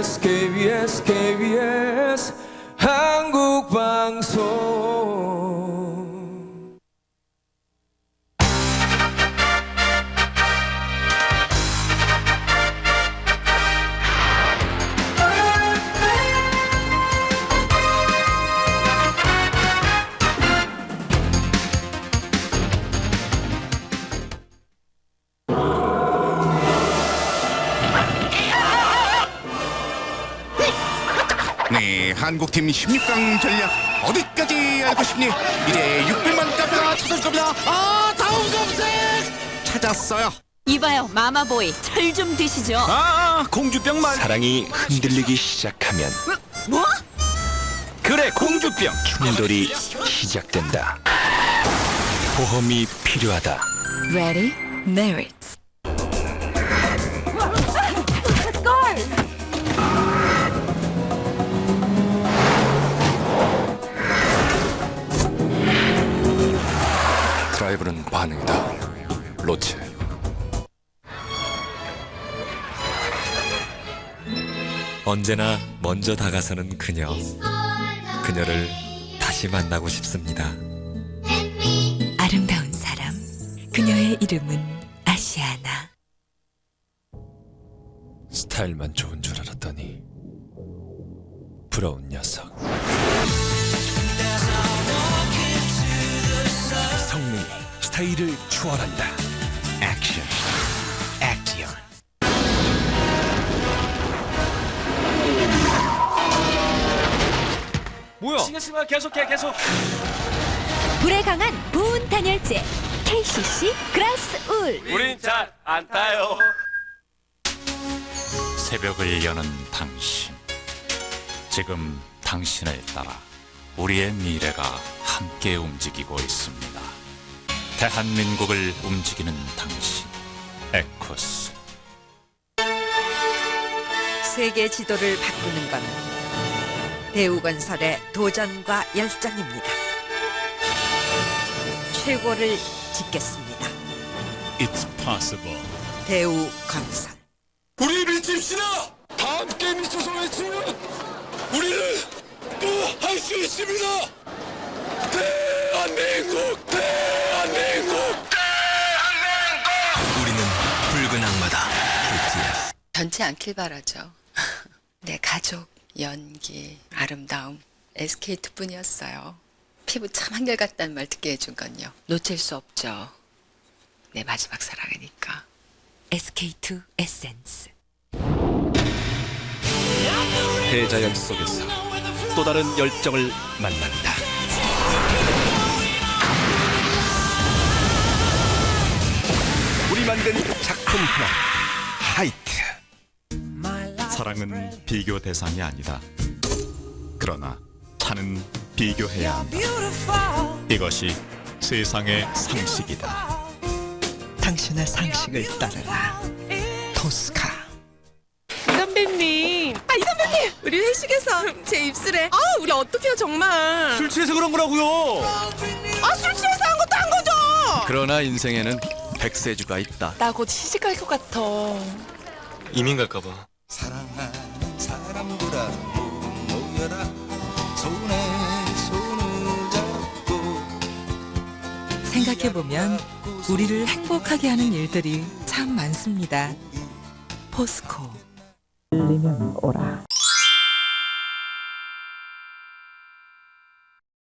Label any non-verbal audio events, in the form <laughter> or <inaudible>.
es que, es que 네, 한국팀 16강 전략 어디까지 알고 싶니? 이제 600만 가수가 찾을 겁니다. 아, 다음 검색 찾았어요. 이봐요 마마보이 철 좀 드시죠 아, 공주병 말. 사랑이 흔들리기 시작하면 뭐? 그래, 공주병. 충돌이 시작된다. 보험이 필요하다. Ready? Merit 반응이다. 로체. 언제나 먼저 다가서는 그녀. 그녀를 다시 만나고 싶습니다. 아름다운 사람. 그녀의 이름은 아시아나. 스타일만 좋은 줄 알았더니 부러운 녀석. 스타일을 추월한다. 액션. 액션. 뭐야? 신경 쓰지 마. 계속해, 계속. 불에 강한 부은 단열재. KCC 그라스 울. 우린 잘안 타요. 새벽을 여는 당신. 지금 당신을 따라 우리의 미래가 함께 움직이고 있습니다. 대한민국을 움직이는 당신. 에쿠스. 세계 지도를 바꾸는 건 대우건설의 도전과 열정입니다. 최고를 짓겠습니다. It's possible. 대우건설. 우리 미칩시다. 다 함께 미쳐서 외치면 우리는 또 할 수 있습니다. 대한민국, 변치 않길 바라죠. 내 <laughs> 가족, 연기, 아름다움, SKT 뿐이었어요. 피부 참 한결같다는 말 듣게 해준 건요. 놓칠 수 없죠. 내 마지막 사랑이니까. SK2 에센스. 대자연 속에서 또 다른 열정을 만난다. 우리 만든 작품 하나. 하이트. 사랑은 비교 대상이 아니다. 그러나 차는 비교해야 한다. 이것이 세상의 상식이다. 당신의 상식을 따르라. 토스카. 선배님. 아, 이 선배님! 우리 회식에서 제 입술에. 아, 우리 어떡해요, 정말. 술 취해서 그런 거라고요. 아, 술 취해서 한 것도 한 거죠! 그러나 인생에는 백세주가 있다. 나 곧 시집갈 것 같아. 이민 갈까봐. 생각해보면 우리를 행복하게 하는 일들이 참 많습니다. 포스코. 들리면 오라.